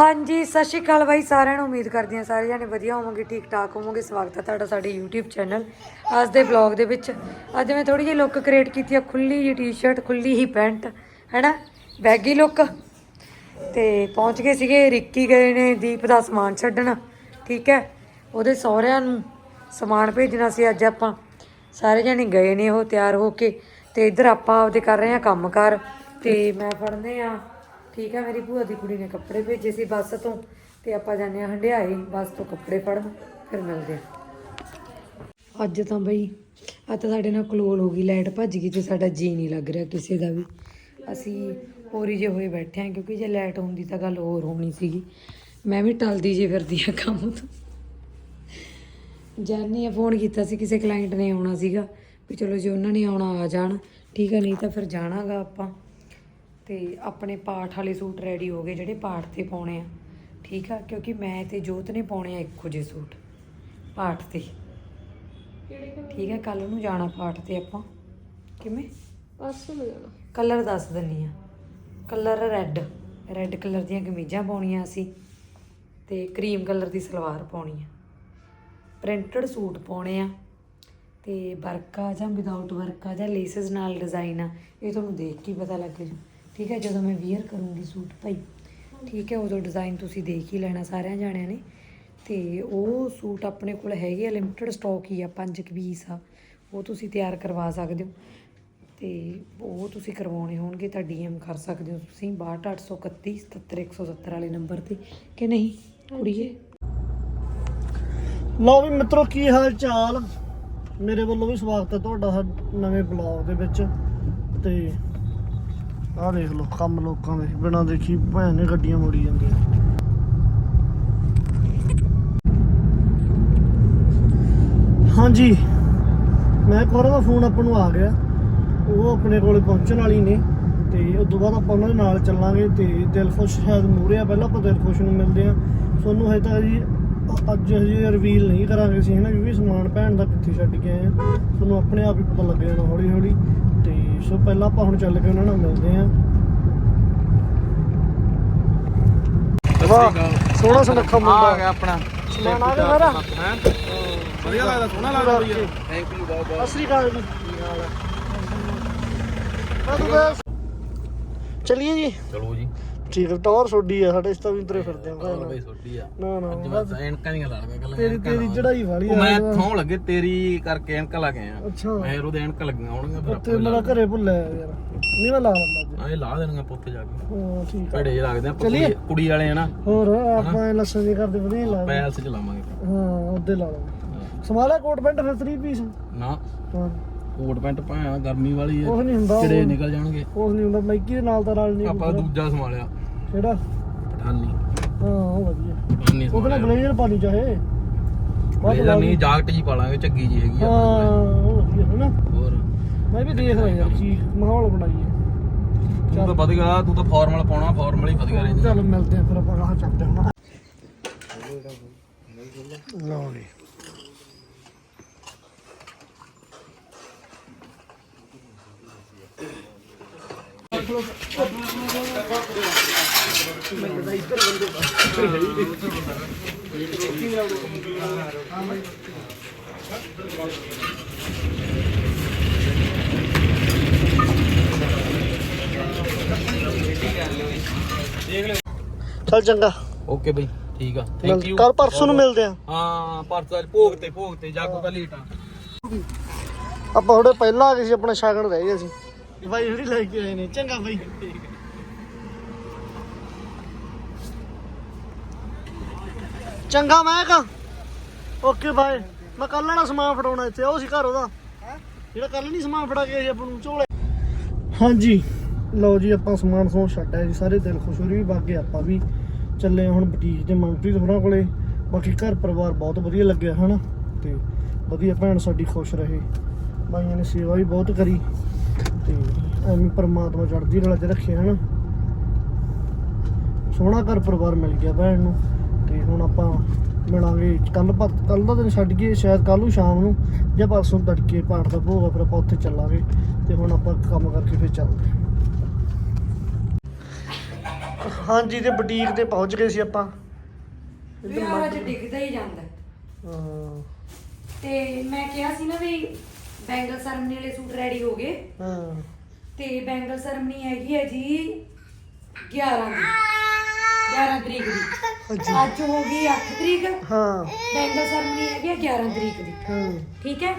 ਹਾਂਜੀ, ਸਤਿ ਸ਼੍ਰੀ ਅਕਾਲ ਬਾਈ, ਸਾਰਿਆਂ ਨੂੰ ਉਮੀਦ ਕਰਦੀ ਹਾਂ ਸਾਰੇ ਜਾਣੇ ਵਧੀਆ ਹੋਵੋਗੇ, ਠੀਕ ਠਾਕ ਹੋਵੋਗੇ। ਸਵਾਗਤ ਹੈ ਤੁਹਾਡਾ ਸਾਡੇ YouTube ਚੈਨਲ ਅੱਜ ਦੇ ਵਲੌਗ ਦੇ ਵਿੱਚ। ਅੱਜ ਮੈਂ ਥੋੜੀ ਜਿਹੀ ਲੁੱਕ ਕ੍ਰੀਏਟ ਕੀਤੀ ਆ ਖੁੱਲੀ ਜਿਹੀ ਟੀ-ਸ਼ਰਟ ਖੁੱਲੀ ਹੀ ਪੈਂਟ ਹੈਨਾ? ਬੈਗੀ ਲੁੱਕ ਤੇ ਪਹੁੰਚ ਗਏ ਸੀਗੇ, ਰਿੱਕੀ ਗਏ ਨੇ ਦੀਪ ਦਾ ਸਮਾਨ ਛੱਡਣ, ਠੀਕ ਹੈ? ਉਹਦੇ ਸਹੁਰਿਆਂ ਨੂੰ ਸਮਾਨ ਭੇਜਣਾ ਸੀ ਅੱਜ ਆਪਾਂ। ਸਾਰੇ ਜਾਣੇ ਗਏ ਨੇ ਉਹ ਤਿਆਰ ਹੋ ਕੇ। ਤੇ ਇੱਧਰ ਆਪਾਂ ਉਹਦੇ ਕਰ ਰਹੇ ਆ ਕੰਮਕਾਰ। ਤੇ ਮੈਂ ਫੜਨੇ ਆ ਠੀਕ ਹੈ, ਮੇਰੀ ਭੂਆ ਦੀ ਕੁੜੀ ਨੇ ਕੱਪੜੇ ਭੇਜੇ ਸੀ ਬੱਸ ਤੋਂ ਤੇ ਆਪਾਂ ਜਾਂਦੇ ਆ ਹੰਡਿਆਏ ਬੱਸ ਤੋਂ ਕੱਪੜੇ ਫੜਨ, ਫਿਰ ਮਿਲਦੇ ਆ ਅੱਜ ਤਾਂ ਬਈ, ਅੱਜ ਤਾਂ ਸਾਡੇ ਨਾਲ ਕਲੋਲ ਹੋ ਗਈ, ਲਾਈਟ ਭੱਜ ਗਈ ਤੇ ਸਾਡਾ ਜੀ ਨਹੀਂ ਲੱਗ ਰਿਹਾ ਕਿਸੇ ਦਾ ਵੀ। ਅਸੀਂ ਹੋਰੀ ਜੇ ਹੋਏ ਬੈਠੇ ਆ ਕਿਉਂਕਿ ਜੇ ਲਾਈਟ ਹੁੰਦੀ ਤਾਂ ਗੱਲ ਹੋਰ ਹੋਣੀ ਸੀਗੀ। ਮੈਂ ਵੀ ਟਲਦੀ ਜੇ ਫਿਰਦੀ ਆ ਕੰਮ ਤੋਂ। ਜਾਨੀ ਆ, ਫੋਨ ਕੀਤਾ ਸੀ, ਕਿਸੇ ਕਲਾਇੰਟ ਨੇ ਆਉਣਾ ਸੀਗਾ ਵੀ ਚਲੋ ਜੇ ਉਹਨਾਂ ਨੇ ਆਉਣਾ ਆ ਜਾਣ, ਠੀਕ ਹੈ ਨਹੀਂ ਤਾਂ ਫਿਰ ਜਾਣਾਗਾ ਆਪਾਂ। ਤੇ ਆਪਣੇ ਪਾਠ ਵਾਲੇ ਸੂਟ ਰੈਡੀ ਹੋ ਗਏ ਜਿਹੜੇ ਪਾਠ ਤੇ ਪਾਉਣੇ ਆ। ਠੀਕ ਆ? ਕਿਉਂਕਿ ਮੈਂ ਤੇ ਜੋਤ ਨੇ ਪਾਉਣੇ ਆ ਇੱਕੋ ਜਿਹੇ ਸੂਟ ਪਾਠ ਤੇ। ਠੀਕ ਹੈ ਕੱਲ ਨੂੰ ਜਾਣਾ ਪਾਠ ਤੇ ਆਪਾਂ। ਕਿਵੇਂ? ਨੂੰ ਜਾਣਾ। ਕਲਰ ਦੱਸ ਦਿੰਨੀ ਆ। ਕਲਰ ਰੈੱਡ ਰੈੱਡ ਕਲਰ ਦੀਆਂ ਕਮੀਜ਼ਾਂ ਪਾਉਣੀਆਂ ਅਸੀਂ ਤੇ ਕਰੀਮ ਕਲਰ ਦੀ ਸਲਵਾਰ ਪਾਉਣੀ ਆ। ਪ੍ਰਿੰਟਡ ਸੂਟ ਪਾਉਣੇ ਆ ਤੇ ਵਰਕ ਆ ਜਾਂ ਵਿਦਆਊਟ ਵਰਕ ਆ ਜਾਂ ਲੇਸਸ ਨਾਲ ਡਿਜ਼ਾਈਨ ਆ ਇਹ ਤੁਹਾਨੂੰ ਦੇਖ ਕੇ ਪਤਾ ਲੱਗ ਜੂ ਠੀਕ ਹੈ, ਜਦੋਂ ਮੈਂ ਵੇਅਰ ਕਰੂੰਗੀ ਸੂਟ ਭਾਈ, ਠੀਕ ਹੈ, ਉਦੋਂ ਡਿਜ਼ਾਈਨ ਤੁਸੀਂ ਦੇਖ ਹੀ ਲੈਣਾ ਸਾਰਿਆਂ ਜਾਣਿਆਂ ਨੇ। ਤੇ ਉਹ ਸੂਟ ਆਪਣੇ ਕੋਲ ਹੈਗੇ ਆ ਲਿਮਟਿਡ ਸਟਾਕ ਹੀ ਆ, ਪੰਜ ਕੁ ਪੀਸ ਆ, ਉਹ ਤੁਸੀਂ ਤਿਆਰ ਕਰਵਾ ਸਕਦੇ ਹੋ। ਤੇ ਉਹ ਤੁਸੀਂ ਕਰਵਾਉਣੇ ਹੋਣਗੇ, ਤਾਂ ਡੀਐਮ ਕਰ ਸਕਦੇ ਹੋ ਤੁਸੀਂ 62831 77170 ਵਾਲੇ ਨੰਬਰ ਤੇ, ਕਿ ਨਹੀਂ ਕੁੜੀਏ? ਲਓ ਵੀ ਮਿੱਤਰੋ, ਕੀ ਹਾਲ ਚਾਲ ਮੇਰੇ ਵੱਲੋਂ ਵੀ ਸਵਾਗਤ ਹੈ ਤੁਹਾਡਾ ਨਵੇਂ ਬਲੌਗ ਦੇ ਵਿੱਚ। ਤੇ ਆਹ ਦੇਖ ਲਓ, ਕੰਮ ਲੋਕਾਂ ਦੇ, ਬਿਨਾਂ ਦੇਖੀ ਭੈਣ ਨੇ ਗੱਡੀਆਂ ਮੋੜੀ ਜਾਂਦੀਆਂ। ਹਾਂਜੀ, ਮੈਂ ਕੋਰਾ ਦਾ ਫੋਨ ਆਪਾਂ ਨੂੰ ਆ ਗਿਆ। ਉਹ ਆਪਣੇ ਕੋਲੇ ਪਹੁੰਚਣ ਵਾਲੀ ਨੇ, ਤੇ ਉਸ ਤੋਂ ਬਾਅਦ ਆਪਾਂ ਉਹਨਾਂ ਦੇ ਨਾਲ ਚੱਲਾਂਗੇ, ਤੇ ਦਿਲਖੁਸ਼ ਸ਼ਾਇਦ ਮੂਹਰੇ ਆ, ਪਹਿਲਾਂ ਆਪਾਂ ਦਿਲਖੁਸ਼ ਨੂੰ ਮਿਲਦੇ ਆ ਤੁਹਾਨੂੰ ਹਜੇ ਤੱਕ ਜੀ, ਅੱਜ ਹਜੇ ਰਿਵੀਲ ਨਹੀਂ ਕਰਾਂਗੇ ਸੀ ਹਨਾ, ਕਿਉਂਕਿ ਸਮਾਨ ਭੈਣ ਦਾ ਕਿੱਥੇ ਛੱਡ ਕੇ ਆਏ ਆ। ਤੁਹਾਨੂੰ ਆਪਣੇ ਆਪ ਹੀ ਪਤਾ ਲੱਗ ਜਾਣਾ ਹੌਲੀ ਹੌਲੀ ਸੋ ਪਹਿਲਾਂ ਆਪਾਂ ਹੁਣ ਚੱਲ ਕੇ ਉਹਨਾਂ ਨਾਲ ਮਿਲਦੇ ਆ ਵਾਹ ਸੋਹਣਾ ਸੁਨੱਖਾ ਆ ਮੁੰਡਾ ਗਿਆ ਆਪਣਾ। ਸਮਾਨ ਆ ਗਿਆ ਸਾਰਾ ਹੈ? ਵਧੀਆ ਲੱਗਦਾ ਸੋਹਣਾ ਲੱਗਦਾ ਬਈ ਥੈਂਕ ਯੂ ਬਹੁਤ ਬਹੁਤ। ਅਸਲੀ ਗੱਲ ਜੀ। ਚਲਿਏ ਜੀ। ਚਲੋ ਜੀ। ਠੀਕ ਹੈ ਟੌਰ ਛੋਡੀ ਆ ਸਾਡੇ ਇਸ ਤਾਂ ਵੀ ਤਰੇ ਫਿਰਦੇ ਆ ਹੋਰ ਭਾਈ ਛੋਟੀ ਆ। ਨਾ ਨਾ ਅੱਜ ਬਸ ਐਨਕਾਂ ਦੀਆਂ ਲਾ ਲਗਾ ਤੇਰੀ ਤੇਰੀ ਚੜਾਈ ਵਾਲੀ ਆ ਮੈਂ ਥੋਂ ਲੱਗੇ ਤੇਰੀ ਕਰਕੇ ਐਨਕਾਂ ਲਾ ਕੇ ਆਇਆ। ਅੱਛਾ। ਮੈਂ ਉਹਦੇ ਐਨਕਾਂ ਲੱਗੀਆਂ ਹੋਣਗੀਆਂ ਫਿਰ ਤੇ ਮੇਰਾ ਘਰੇ ਭੁੱਲਿਆ ਯਾਰ। ਨਹੀਂ ਮੈਂ ਲਾ ਲੰਦਾ ਅੱਜ। ਆਏ ਲਾ ਦੇਣਗੇ ਪੁੱਤ ਜਾ ਕੇ। ਹਾਂ ਠੀਕ ਆ। ਭੜੇ ਜਿਹੇ ਲੱਗਦੇ ਆ? ਕੁੜੀ- ਵਾਲੇ ਆ ਨਾ ਹੋਰ ਆਪਾਂ ਇਹ ਲੱਸਣ ਦੀ ਕਰਦੇ ਵਧੀਆ ਲਾ। ਪੈਲਸ ਚ ਲਾਵਾਂਗੇ। ਹਾਂ ਉਹਦੇ ਲਾ ਲਾਂਗੇ। ਸਮਾਲਾ ਕੋਟ ਪੈਂਟ ਫਿਰ 3 ਪੀਸ ਨਾ। ਹਾਂ। ਕੋਟ ਪੈਂਟ ਪਾਇਆ ਗਰਮੀ ਵਾਲੀ ਕੁਛ ਨਹੀਂ ਹੁੰਦਾ ਚਿੜੇ ਨਿਕਲ ਜਾਣਗੇ। ਕੁਛ ਨਹੀਂ ਹੁੰਦਾ ਮੈਗੀ ਦੇ ਨਾਲ ਤਾਂ ਰਲ ਨਹੀਂ ਆਪਾਂ ਦੂਜਾ ਸੰਭਾਲਿਆ ਕਿਹੜਾ? ਪਠਾਨੀ। ਹਾਂ ਉਹ ਵਧੀਆ। ਪਠਾਨੀ ਉਹਦੇ ਨਾਲ ਸੰਭਾਲਿਆ ਬਲੇਜ਼ਰ ਪਾਣੀ ਚਾਹੇ। ਬਲੇਜ਼ਰ ਨਹੀਂ ਜਾਕਟ ਜੀ ਪਾ ਲਾਂਗੇ ਝੱਗੀ ਜੀ ਹੈਗੀ ਹਾਂ ਆ ਉਹ ਵਧੀਆ ਹੈ ਨਾ ਹੋਰ? ਮੈਂ ਵੀ ਦੇਖ ਰਿਹਾ ਯਾਰ ਕੀ ਮਾਹੌਲ ਬਣਾਈਏ। ਤੂੰ ਤਾਂ ਵਧੀਆ ਤੂੰ ਤਾਂ ਫਾਰਮਲ ਪਾਉਣਾ ਫਾਰਮਲ ਹੀ ਵਧੀਆ ਰਹਿੰਦਾ। ਚੱਲ ਮਿਲਦੇ ਆ ਫਿਰ ਆਪਾਂ ਰਾਹ ਚੱਲਦੇ ਹਾਂ ਲਓ ਜੀ। ਚੱਲ ਚੰਗਾ। ਓਕੇ ਬਈ ਠੀਕ ਆ। ਥੈਂਕ ਯੂ ਕੱਲ ਪਰਸੋਂ ਨੂੰ ਮਿਲਦੇ ਆ। ਹਾਂ ਪਰਸੋਂ ਅੱਜ ਭੋਗ ਤੇ ਭੋਗ ਤੇ ਜਾਗੋ ਕਾ ਲੇਟ ਆ ਆਪਾਂ ਥੋੜੇ ਪਹਿਲਾਂ ਆ ਗਏ ਸੀ ਆਪਣਾ ਸ਼ਗਨ ਰਹਿ ਗਿਆ ਸੀ। ਬਾਈ ਹੁਰੀ ਲੈ ਕੇ ਆਏ ਨੇ ਚੰਗਾ ਬਾਈ। ਚੰਗਾ ਮੈਂ ਕਾ ਓਕੇ ਬਾਈ ਮੈਂ ਕੱਲ ਵਾਲਾ ਸਮਾਨ ਫੜਾਉਣਾ ਇੱਥੇ ਉਹ ਸੀ ਘਰ ਉਹਦਾ। ਜਿਹੜਾ ਕੱਲ ਨਹੀਂ ਸਮਾਨ ਫੜਾ ਕੇ ਆਪਾਂ ਨੂੰ ਝੋਲੇ। ਹਾਂਜੀ ਲਓ ਜੀ ਆਪਾਂ ਸਮਾਨ ਸਮੂਨ ਛੱਡ ਆਏ ਜੀ ਸਾਰੇ ਦਿਲ ਖੁਸ਼ ਹੋ ਰਹੀ ਵੀ ਬਾਕੀ ਆਪਾਂ ਵੀ ਚੱਲੇ ਹੁਣ ਬੁਟੀਕ ਤੇ ਮਨਪ੍ਰੀਤ ਹੋਰਾਂ ਕੋਲੇ। ਬਾਕੀ ਘਰ ਪਰਿਵਾਰ ਬਹੁਤ ਵਧੀਆ ਲੱਗਿਆ ਹਨਾ? ਤੇ ਵਧੀਆ ਭੈਣ ਸਾਡੀ ਖੁਸ਼ ਰਹੇ। ਬਾਈਆਂ ਨੇ ਸੇਵਾ ਵੀ ਬਹੁਤ ਕਰੀ। ਤੇ ਐਵੇਂ ਪਰਮਾਤਮਾ ਚੜ੍ਹਦੀ ਕਲਾ 'ਚ ਰੱਖੇ ਹਨਾ। ਸੋਹਣਾ ਘਰ ਪਰਿਵਾਰ ਮਿਲ ਗਿਆ ਭੈਣ ਨੂੰ ਤੇ ਹੁਣ ਆਪਾਂ ਮਿਲਾਂਗੇ। ਕੱਲ ਕੱਲ ਦਾ ਦਿਨ ਛੱਡ ਕੇ ਸ਼ਾਇਦ ਕੱਲ ਨੂੰ ਸ਼ਾਮ ਨੂੰ ਜਾਂ ਪਰਸੋਂ ਤੜਕੇ ਪਾਠ ਦਾ ਭੋਗ ਆ ਫਿਰ ਆਪਾਂ ਉੱਥੇ ਚੱਲਾਂਗੇ ਤੇ ਹੁਣ ਆਪਾਂ ਕੰਮ ਕਰਕੇ ਫਿਰ ਚੱਲਦੇ ਹਾਂ। ਹਾਂਜੀ ਤੇ ਬੁਟੀਕ ਤੇ ਪਹੁੰਚ ਗਏ ਸੀ ਆਪਾਂ। ਯਾਰ ਅੱਜ ਡਿੱਗਦਾ ਹੀ ਜਾਂਦਾ। ਹਾਂ। ਤੇ ਮੈਂ ਕਿਹਾ ਸੀ ਨਾ ਵੀ ਬੈਂਗਲ ਸਰਮਨੀ ਵਾਲੇ ਸੂਟ ਰੈਡੀ ਹੋ ਗਏ। ਹਾਂ। ਤੇ ਬੈਂਗਲ ਸਰਮਨੀ ਹੈਗੀ ਹੈ ਜੀ 11 ਦੀ। 11 ਤਰੀਕ ਦੀ। ਅੱਜ ਹੋ ਗਈ 8 ਤਰੀਕ। ਹਾਂ। ਬੈਂਗਲ ਸਰਮਨੀ ਹੈਗੀ ਹੈ 11 ਤਰੀਕ ਦੀ। ਹਾਂ। ਠੀਕ ਹੈ?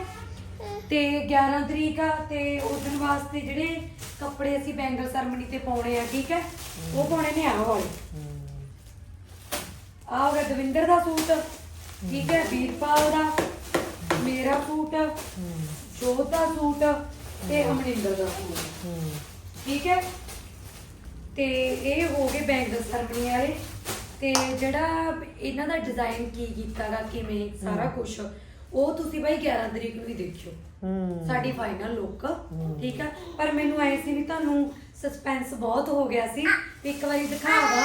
ਤੇ 11 ਤਰੀਕ ਆ ਤੇ ਉਸ ਦਿਨ ਵਾਸਤੇ ਜਿਹੜੇ ਕੱਪੜੇ ਅਸੀਂ ਬੈਂਗਲ ਸਰਮਨੀ ਤੇ ਪਾਉਣੇ ਆ ਠੀਕ ਹੈ? ਉਹ ਪਾਉਣੇ ਨੇ ਆਹ ਵਾਲੇ। ਆਹ ਹੋ ਗਿਆ ਦਵਿੰਦਰ ਦਾ ਸੂਟ ਠੀਕ ਹੈ? ਵੀਰਪਾਲ ਦਾ। ਮੇਰਾ ਸੂਟ ਜੋਤ ਦਾ ਸੂਟ ਤੇ ਅਮਰਿੰਦਰ ਦਾ ਸੂਟ। ਠੀਕ ਹੈ? ਤੇ ਇਹ ਹੋ ਗਏ ਬੈਂਗਲ ਸਰਮਨੀ ਵਾਲੇ। ਤੇ ਜਿਹੜਾ ਇਹਨਾਂ ਦਾ ਡਿਜ਼ਾਈਨ ਕੀ ਕੀਤਾਗਾ ਕਿਵੇਂ ਸਾਰਾ ਕੁਝ ਉਹ ਤੁਸੀਂ ਬਾਈ 11 ਤਰੀਕ ਨੂੰ ਹੀ ਦੇਖਿਓ। ਹੂੰ ਸਾਡੀ ਫਾਈਨਲ ਲੁੱਕ ਠੀਕ ਆ ਪਰ ਮੈਨੂੰ ਐ ਸੀ ਵੀ ਤੁਹਾਨੂੰ ਸਸਪੈਂਸ ਬਹੁਤ ਹੋ ਗਿਆ ਸੀ। ਵੀ ਇੱਕ ਵਾਰੀ ਦਿਖਾਵਾ।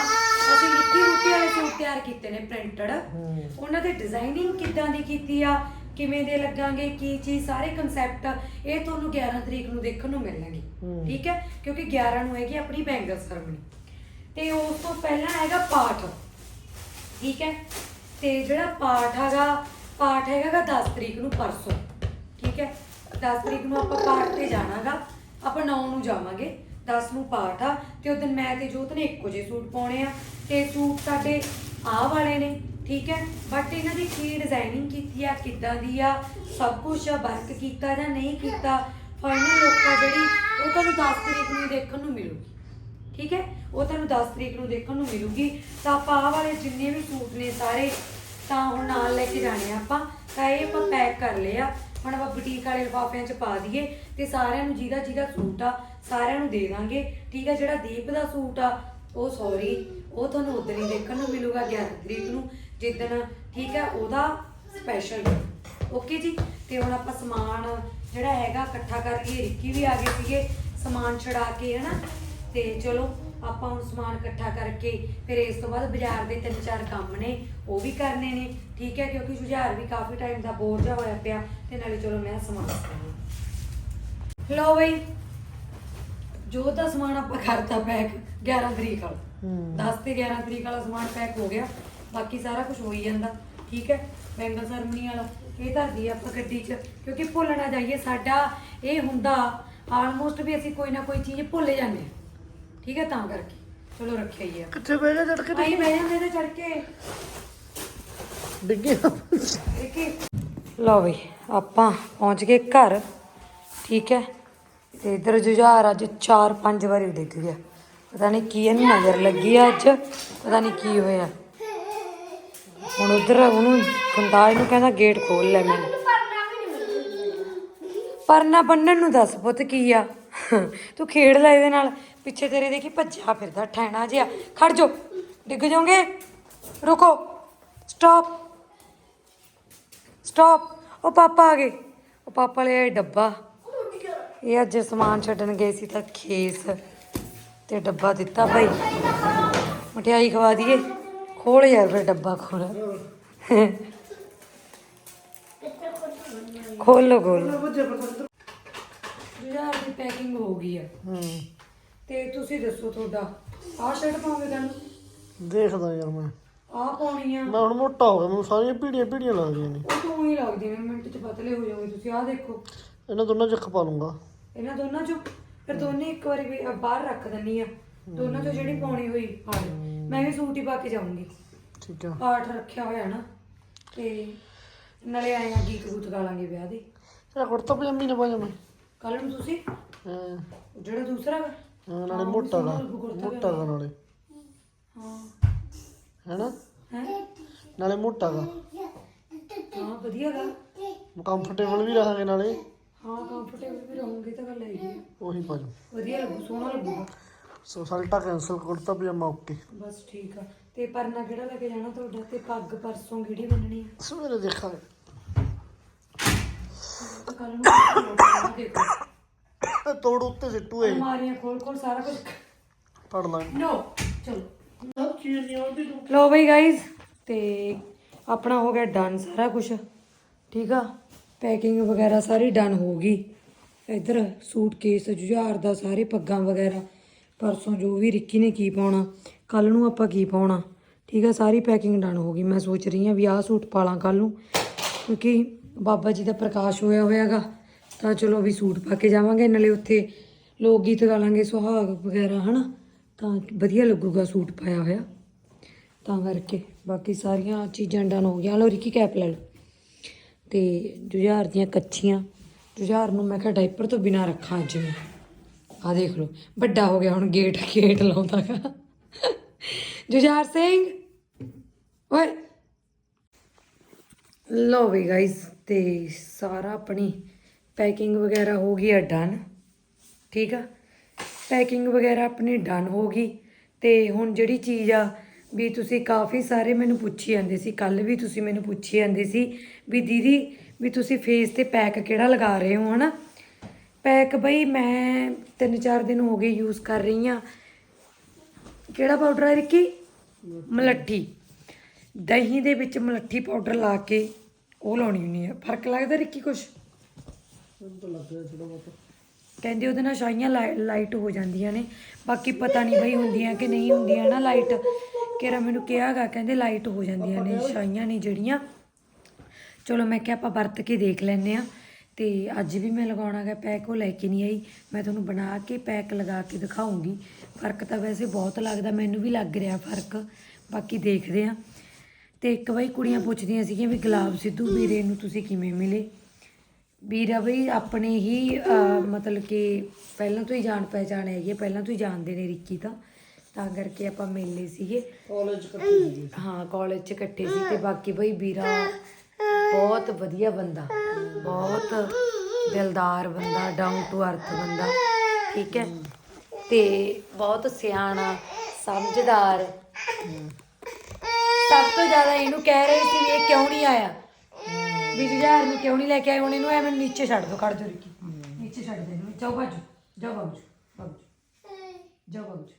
ਅਸੀਂ ਨਿੱਕੀ ਰੂਟੀ ਵਾਲੇ ਸੂਟ ਤਿਆਰ ਕੀਤੇ ਨੇ ਪ੍ਰਿੰਟਡ ਉਹਨਾਂ ਦੇ ਡਿਜ਼ਾਈਨਿੰਗ ਕਿੱਦਾਂ ਦੀ ਕੀਤੀ ਆ? ਕਿਵੇਂ ਦੇ ਲੱਗਾਂਗੇ ਕੀ ਚੀਜ਼ ਸਾਰੇ ਕਨਸੈਪਟ ਇਹ ਤੁਹਾਨੂੰ 11 ਤਰੀਕ ਨੂੰ ਦੇਖਣ ਨੂੰ ਮਿਲਣਗੇ। ਠੀਕ ਹੈ? ਕਿਉਂਕਿ 11 ਨੂੰ ਹੈਗੀ ਆਪਣੀ ਬੈਂਗਲ ਸਰਮਣੀ ਤੇ ਉਸ ਤੋਂ ਪਹਿਲਾਂ ਹੈਗਾ ਪਾਠ। ਠੀਕ ਹੈ? ਤੇ ਜਿਹੜਾ ਪਾਠ ਹੈਗਾ ਪਾਠ ਹੈਗਾ ਗਾ 10 ਤਰੀਕ ਨੂੰ ਪਰਸੋਂ। ਠੀਕ ਹੈ? 10 ਤਰੀਕ ਨੂੰ ਆਪਾਂ ਪਾਠ ਤੇ ਜਾਣਾਗਾ। ਆਪਾਂ 9 ਨੂੰ ਜਾਵਾਂਗੇ। 10 ਨੂੰ ਪਾਠ ਆ। ਤੇ ਉਸ ਦਿਨ ਮੈਂ ਤੇ ਜੋਤ ਨੇ ਇੱਕੋ ਜਿਹੇ ਸੂਟ ਪਾਉਣੇ ਆ। ਤੇ ਸੂਟ ਸਾਡੇ ਆਹ ਵਾਲੇ ਨੇ। ਠੀਕ ਹੈ? ਬਟ ਇਹਨਾਂ ਦੀ ਕੀ ਡਿਜ਼ਾਈਨਿੰਗ ਕੀਤੀ ਆ, ਕਿੱਦਾਂ ਦੀ ਆ, ਸਭ ਕੁਝ ਵਰਕ ਕੀਤਾ ਜਾਂ ਨਹੀਂ ਕੀਤਾ ਫਾਈਨਲ ਲੁੱਕ ਆ ਜਿਹੜੀ, ਉਹ ਤੁਹਾਨੂੰ 10 ਤਰੀਕ ਨੂੰ ਦੇਖਣ ਨੂੰ ਮਿਲੂਗੀ। ਠੀਕ ਹੈ? ਉਹ ਤੁਹਾਨੂੰ 10 ਤਰੀਕ ਨੂੰ ਦੇਖਣ ਨੂੰ ਮਿਲੂਗੀ। ਤਾਂ ਆਪਾਂ ਆਹ ਵਾਲੇ ਜਿੰਨੇ ਵੀ ਸੂਟ ਨੇ ਸਾਰੇ, ਤਾਂ ਹੁਣ ਨਾਲ ਲੈ ਕੇ ਜਾਣੇ ਆ ਆਪਾਂ। ਤਾਂ ਇਹ ਆਪਾਂ ਪੈਕ ਕਰ ਲਏ ਆ। ਹੁਣ ਆਪਾਂ ਬੁਟੀਕ ਵਾਲੇ ਲਿਫਾਫਿਆਂ 'ਚ ਪਾ ਦਈਏ ਤੇ ਸਾਰਿਆਂ ਨੂੰ ਜਿਹਦਾ ਜਿਹਦਾ ਸੂਟ ਆ, ਸਾਰਿਆਂ ਨੂੰ ਦੇ ਦਾਂਗੇ। ਠੀਕ ਹੈ? ਜਿਹੜਾ ਦੀਪ ਦਾ ਸੂਟ ਆ, ਉਹ ਸੌਰੀ ਉਹ ਤੁਹਾਨੂੰ ਉਦੋਂ ਹੀ ਦੇਖਣ ਨੂੰ ਮਿਲੂਗਾ 11 ਤਰੀਕ ਨੂੰ। ਜਿੱਦਣ ਠੀਕ ਹੈ ਉਹਦਾ ਸਪੈਸ਼ਲ ਓਕੇ ਜੀ? ਤੇ ਹੁਣ ਆਪਾਂ ਸਮਾਨ ਜਿਹੜਾ ਹੈਗਾ ਇਕੱਠਾ ਕਰ ਲਈਏ ਰਿੱਕੀ ਵੀ ਆ ਗਏ ਸੀਗੇ ਸਮਾਨ ਛੜਾ ਕੇ ਹਨਾ? ਤੇ ਚਲੋ ਆਪਾਂ ਹੁਣ ਸਮਾਨ ਇਕੱਠਾ ਕਰਕੇ ਫਿਰ ਇਸ ਤੋਂ ਬਾਅਦ ਬਾਜ਼ਾਰ ਦੇ ਤਿੰਨ ਚਾਰ ਕੰਮ ਨੇ ਉਹ ਵੀ ਕਰਨੇ ਨੇ ਠੀਕ ਹੈ? ਕਿਉਂਕਿ ਜੁਝਾਰ ਵੀ ਕਾਫੀ ਟਾਈਮ ਦਾ ਬੋਰ ਜਿਹਾ ਹੋਇਆ ਪਿਆ ਤੇ ਨਾਲੇ ਚਲੋ ਮੈਂ ਸਮਾਨ ਲਓ ਬਈ ਜੋ ਦਾ ਸਮਾਨ ਆਪਾਂ ਕਰਤਾ ਪੈਕ 11 ਤਰੀਕ ਵਾਲਾ। 10 ਤੇ 11 ਤਰੀਕ ਵਾਲਾ ਸਮਾਨ ਪੈਕ ਹੋ ਗਿਆ। ਬਾਕੀ ਸਾਰਾ ਕੁਝ ਹੋ ਹੀ ਜਾਂਦਾ ਠੀਕ ਹੈ? ਬੈਂਗਲ ਸਰਮਨੀ ਵਾਲਾ ਇਹ ਧਰਦੀ ਆਪਾਂ ਗੱਡੀ 'ਚ ਕਿਉਂਕਿ ਭੁੱਲ ਨਾ ਜਾਈਏ ਸਾਡਾ ਇਹ ਹੁੰਦਾ ਆਲਮੋਸਟ ਵੀ ਅਸੀਂ ਕੋਈ ਨਾ ਕੋਈ ਚੀਜ਼ ਭੁੱਲ ਜਾਂਦੇ ਹਾਂ ਠੀਕ ਹੈ? ਤਾਂ ਕਰਕੇ ਚਲੋ ਰੱਖਿਆ ਹੀ ਆ। ਕਿੱਥੇ ਬਹਿ ਗਏ ਝਟਕੇ ਆਈ ਬਹਿ ਜਾਂਦੇ ਤੇ ਚੜ ਕੇ ਡਿੱਗੇ ਦੇਖੀ। ਲਓ ਬਈ ਆਪਾਂ ਪਹੁੰਚ ਗਏ ਘਰ ਠੀਕ ਹੈ? ਤੇ ਇਧਰ ਜੁਝਾਰ ਅੱਜ 4-5 ਵਾਰੀ ਡਿੱਗ ਗਿਆ। ਪਤਾ ਨਹੀਂ ਕੀ ਇਹਨੂੰ ਨਜ਼ਰ ਲੱਗੀ ਆ ਅੱਜ ਪਤਾ ਨਹੀਂ ਕੀ ਹੋਇਆ। ਹੁਣ ਉਧਰ ਉਹਨੂੰ ਖੁੰਦਾ ਨੂੰ ਕਹਿੰਦਾ ਗੇਟ ਖੋਲ ਲੈ ਮੈਨੂੰ। ਪਰਨਾ ਬੰਨਣ ਨੂੰ ਦੱਸ ਪੁੱਤ ਕੀ ਆ? ਤੂੰ ਖੇਡ ਲੈ ਇਹਦੇ ਨਾਲ। ਪਿੱਛੇ ਤੇਰੇ ਦੇਖੀ ਭੱਜਿਆ ਫਿਰਦਾ, ਠਹਿਣਾ ਜਿਹਾ। ਖੜ ਜਾ। ਡਿੱਗ ਜਾਓਗੇ? ਰੁਕੋ। ਸਟਾਪ ਸਟਾਪ ਉਹ ਪਾਪਾ ਆ ਗਏ। ਉਹ ਪਾਪਾ ਲੈ ਆਏ ਡੱਬਾ। ਇਹ ਅੱਜ ਸਮਾਨ ਛੱਡਣ ਗਏ ਸੀ ਤਾਂ ਖੇਸ ਤੇ ਡੱਬਾ ਦਿੱਤਾ ਭਾਈ। ਮਠਿਆਈ ਖਵਾ ਦਈਏ। ਖੋਲ ਯਾਰ ਫਿਰ ਡੱਬਾ ਖੋਲ। ਖੋਲੋ ਖੋਲ ਯਾਰ ਦੀ ਪੈਕਿੰਗ ਹੋ ਗਈ ਆ। ਹੂੰ। ਤੇ ਤੁਸੀਂ ਦੱਸੋ ਤੁਹਾਡਾ। ਆਹ ਸ਼ਰਟ ਪਾਉਂਗੇ ਕੱਲ ਦੇਖਦਾ ਯਾਰ ਮੈਂ। ਆਹ ਪਾਉਣੀ ਆ। ਮੈਂ ਹੁਣ ਮੋਟਾ ਹੋ ਗਿਆ ਮੈਨੂੰ ਸਾਰੀਆਂ ਪੀੜੀਆਂ ਪੀੜੀਆਂ ਲੱਗਦੀਆਂ ਨੇ। ਉਹ ਤੋਂ ਹੀ ਲੱਗਦੀ ਨੇ ਮਿੰਟ ਚ ਪਤਲੇ ਹੋ ਜਾਓਗੇ ਤੁਸੀਂ। ਆਹ ਦੇਖੋ। ਇਹਨਾਂ ਦੋਨਾਂ ਚ ਇੱਕ ਪਾ ਲੂੰਗਾ। ਇਹਨਾਂ ਦੋਨਾਂ ਚੋਂ? ਫਿਰ ਦੋਨੇ ਇੱਕ ਵਾਰੀ ਵੀ ਬਾਹਰ ਰੱਖ ਦਿੰਨੀ ਆ। ਦੋਨਾਂ ਚੋਂ ਜਿਹੜੀ ਪਾਉਣੀ ਹੋਈ ਲਈ ਮੈਂ ਵੀ ਸੂਟ ਹੀ ਪਾ ਕੇ ਜਾਊਂਗੀ। ਠੀਕ ਆ ਪਾਠ ਰੱਖਿਆ ਹੋਇਆ ਨਾ ਤੇ ਨਾਲੇ ਆਏ ਆ ਗੀਤ ਗੂਤ ਗਾ ਲਾਂਗੇ ਵਿਆਹ ਦੇ। ਇਹ ਕੁੜਤਾ ਪਜਾਮੀ ਨਾ ਪਾਜਾਮਾ ਕੱਲ ਨੂੰ ਤੁਸੀਂ? ਹਾਂ। ਜਿਹੜਾ ਦੂਸਰਾ ਵਾ? ਹਾਂ, ਨਾਲੇ ਮੋਟਾ ਦਾ ਮੋਟਾ ਦਾ ਨਾਲੇ। ਹਾਂ। ਹੈਨਾ? ਹੈ? ਨਾਲੇ ਮੋਟਾ ਦਾ ਹਾਂ ਵਧੀਆ ਗਾ। ਕੰਫਰਟੇਬਲ ਵੀ ਰਹਾਂਗੇ ਨਾਲੇ। ਹਾਂ ਕੰਫਰਟੇਬਲ ਵੀ ਰਹੂੰਗੀ ਤਾਂ ਗੱਲ ਹੈਗੀ ਆ। ਉਹੀ ਪਾ ਜਾਊਂ ਵਧੀਆ ਲੱਗੂ ਸੋਹਣਾ ਲੱਗੂਗਾ। ਸੋ ਸਾਲਟਾ ਕੈਂਸਲ ਕੁੜਤਾ ਪਜਾਮਾ ਓਕੇ। ਬਸ ਠੀਕ ਆ। ਤੇ ਪਰਨਾ ਕਿਹੜਾ ਲੈ ਕੇ ਜਾਣਾ ਤੁਹਾਡਾ? ਤੇ ਪੱਗ ਪਰਸੋਂ ਕਿਹੜੀ ਬੰਨਣੀ ਆ? ਸਵੇਰੇ ਦੇਖਾਂਗੇ ਕੱਲ ਨੂੰ ਦੇਖੋ ਇਹ ਤੋੜ ਉੱਤੇ ਸਿੱਟੂ ਇਹ ਅਲਮਾਰੀਆਂ ਖੋਲ ਖੋਲ ਸਾਰਾ ਕੁਝ ਪੜ ਲਾਂਗੇ ਨੋ ਚਲੋ। ਸਭ ਚੀਜ਼ ਨਹੀਂ ਆਉਂਦੀ ਤੂੰ। ਲੋ ਬਈ ਗਾਇਜ਼ ਤੇ ਆਪਣਾ ਹੋ ਗਿਆ ਡਨ ਸਾਰਾ ਕੁਝ ਠੀਕ ਆ? ਪੈਕਿੰਗ ਵਗੈਰਾ ਸਾਰੀ ਡਨ ਹੋ ਗਈ। ਇੱਧਰ ਸੂਟਕੇਸ ਜੁਝਾਰ ਦਾ ਸਾਰੇ ਪੱਗਾਂ ਵਗੈਰਾ। ਪਰਸੋਂ ਜੋ ਵੀ ਰਿੱਕੀ ਨੇ ਕੀ ਪਾਉਣਾ। ਕੱਲ ਨੂੰ ਆਪਾਂ ਕੀ ਪਾਉਣਾ? ਠੀਕ ਆ, ਸਾਰੀ ਪੈਕਿੰਗ ਡਨ ਹੋ ਗਈ। ਮੈਂ ਸੋਚ ਰਹੀ ਹਾਂ ਵੀ ਆਹ ਸੂਟ ਪਾ ਲਾਂ ਕੱਲ ਨੂੰ, ਕਿਉਂਕਿ ਬਾਬਾ ਜੀ ਦਾ ਪ੍ਰਕਾਸ਼ ਹੋਇਆ ਹੋਇਆਗਾ ਤਾਂ ਚਲੋ ਵੀ ਸੂਟ ਪਾ ਕੇ ਜਾਵਾਂਗੇ, ਨਾਲੇ ਉੱਥੇ ਲੋਕ ਗੀਤ ਗਾ ਲਾਂਗੇ, ਸੁਹਾਗ ਵਗੈਰਾ, ਹਨਾ? ਤਾਂ ਵਧੀਆ ਲੱਗੂਗਾ ਸੂਟ ਪਾਇਆ ਹੋਇਆ। ਤਾਂ ਕਰਕੇ ਬਾਕੀ ਸਾਰੀਆਂ ਚੀਜ਼ਾਂ ਡਨ ਹੋ ਗਈਆਂ। ਲੋ ਰਿਕੀ ਕੈਪ ਲੈ ਲਓ। ਤੇ ਜੁਝਾਰ ਦੀਆਂ ਕੱਚੀਆਂ। ਜੁਝਾਰ ਨੂੰ ਮੈਂ ਕਿਹਾ ਡਾਈਪਰ ਤੋਂ ਬਿਨਾ ਰੱਖਾਂ ਅੱਜ ਮੈਂ। ਆ ਦੇਖ ਲਓ, ਵੱਡਾ ਹੋ ਗਿਆ ਹੁਣ ਗੇਟ ਗੇਟ ਲਾਉਂਦਾਗਾ ਜੁਝਾਰ ਸਿੰਘ, ਓਏ। ਲੋ ਵੀ ਗਾਇਸ ਤੇ ਸਾਰਾ ਆਪਣੀ ਪੈਕਿੰਗ ਵਗੈਰਾ ਹੋ ਗਈ ਆ ਡਨ ਠੀਕ ਆ? ਪੈਕਿੰਗ ਵਗੈਰਾ ਆਪਣੀ ਡਨ ਹੋ ਗਈ, ਤੇ ਹੁਣ ਜਿਹੜੀ ਚੀਜ਼ ਆ ਵੀ ਤੁਸੀਂ ਕਾਫੀ ਸਾਰੇ ਮੈਨੂੰ ਪੁੱਛੀ ਜਾਂਦੇ ਸੀ ਕੱਲ ਵੀ ਤੁਸੀਂ ਮੈਨੂੰ ਪੁੱਛੀ ਜਾਂਦੇ ਸੀ ਵੀ ਦੀਦੀ ਵੀ ਤੁਸੀਂ ਫੇਸ ਤੇ ਪੈਕ ਕਿਹੜਾ ਲਗਾ ਰਹੇ ਹੋ, ਹਨਾ? ਪੈਕ ਬਈ ਮੈਂ ਤਿੰਨ ਚਾਰ ਦਿਨ ਹੋ ਗਏ ਯੂਜ਼ ਕਰ ਰਹੀ ਆ ਕਿਹੜਾ ਪਾਊਡਰ ਹੈ ਰਿੱਕੀ? ਮਲੱਠੀ। ਦਹੀਂ ਦੇ ਵਿੱਚ ਮਲੱਠੀ ਪਾਊਡਰ ਲਾ ਕੇ ਉਹ ਲਾਉਣੀ ਹੁੰਦੀ ਆ। ਫ਼ਰਕ ਲੱਗਦਾ ਰਿੱਕੀ ਕੁਛ? ਕਹਿੰਦੇ ਉਹਦੇ ਨਾਲ ਛਾਈਆਂ ਲਾਈਟ ਹੋ ਜਾਂਦੀਆਂ ਨੇ। ਬਾਕੀ ਪਤਾ ਨਹੀਂ ਬਈ ਹੁੰਦੀਆਂ ਕਿ ਨਹੀਂ ਹੁੰਦੀਆਂ ਨਾ ਲਾਈਟ ਕਿਹੜਾ ਮੈਨੂੰ ਕਿਹਾਗਾ ਕਹਿੰਦੇ ਲਾਈਟ ਹੋ ਜਾਂਦੀਆਂ ਨੇ ਛਾਈਆਂ ਨੇ ਜਿਹੜੀਆਂ। ਚਲੋ ਮੈਂ ਕਿਹਾ ਆਪਾਂ ਵਰਤ ਕੇ ਦੇਖ ਲੈਨੇ ਆ ਤੇ ਅੱਜ ਵੀ ਮੈਂ ਲਗਾਉਣਾਗਾ ਪੈਕ ਉਹ ਲੈ ਕੇ ਨਹੀਂ ਆਈ। ਮੈਂ ਤੁਹਾਨੂੰ ਬਣਾ ਕੇ ਪੈਕ ਲਗਾ ਕੇ ਦਿਖਾਉਂਗੀ। ਫ਼ਰਕ ਤਾਂ ਵੈਸੇ ਬਹੁਤ ਲੱਗਦਾ ਮੈਨੂੰ ਵੀ ਲੱਗ ਰਿਹਾ ਫ਼ਰਕ ਬਾਕੀ ਦੇਖਦੇ ਆ ਤੇ ਇੱਕ ਵਾਰੀ ਕੁੜੀਆਂ ਪੁੱਛਦੀਆਂ ਸੀਗੀਆਂ ਵੀ ਗੁਲਾਬ ਸਿੱਧੂ ਵੀਰੇ ਨੂੰ ਤੁਸੀਂ ਕਿਵੇਂ ਮਿਲੇ? ਵੀਰਾ ਬਈ ਆਪਣੇ ਹੀ ਮਤਲਬ ਕਿ ਪਹਿਲਾਂ ਤੋਂ ਹੀ ਜਾਣ ਪਹਿਚਾਣ ਹੈਗੀ ਹੈ ਪਹਿਲਾਂ ਤੋਂ ਹੀ ਜਾਣਦੇ ਨੇ ਰਿੱਕੀ ਤਾਂ ਤਾਂ ਕਰਕੇ ਆਪਾਂ ਮਿਲੇ ਸੀਗੇ। ਕਾਲਜ ਇਕੱਠੇ ਹਾਂ ਕਾਲਜ 'ਚ ਇਕੱਠੇ ਸੀ ਤੇ ਬਾਕੀ ਬਈ ਵੀਰਾ ਬਹੁਤ ਵਧੀਆ ਬੰਦਾ ਬਹੁਤ ਦਿਲਦਾਰ ਬੰਦਾ ਡਾਊਨ ਟੂ ਅਰਥ ਬੰਦਾ ਠੀਕ ਹੈ? ਤੇ ਬਹੁਤ ਸਿਆਣਾ, ਸਮਝਦਾਰ। ਸਭ ਤੋਂ ਜ਼ਿਆਦਾ ਇਹਨੂੰ ਕਹਿ ਰਹੇ ਸੀ ਵੀ ਇਹ ਕਿਉਂ ਨਹੀਂ ਆਇਆ? ਵੀ ਜੁਝਾਰ ਨੂੰ ਕਿਉਂ ਨਹੀਂ ਲੈ ਕੇ ਆਏ? ਹੁਣ ਇਹਨੂੰ ਐਵੇਂ ਨੀਚੇ ਛੱਡ ਦੋ, ਖੜ ਜੋ ਰਿੱਕੀ। ਨੀਚੇ ਛੱਡ ਦੇ ਇਹਨੂੰ, ਜਾਓ ਬਾਜੂ ਜਾਓ ਬਾਜੂ ਬਾਜੂ ਜਾਓ ਬਾਜੂ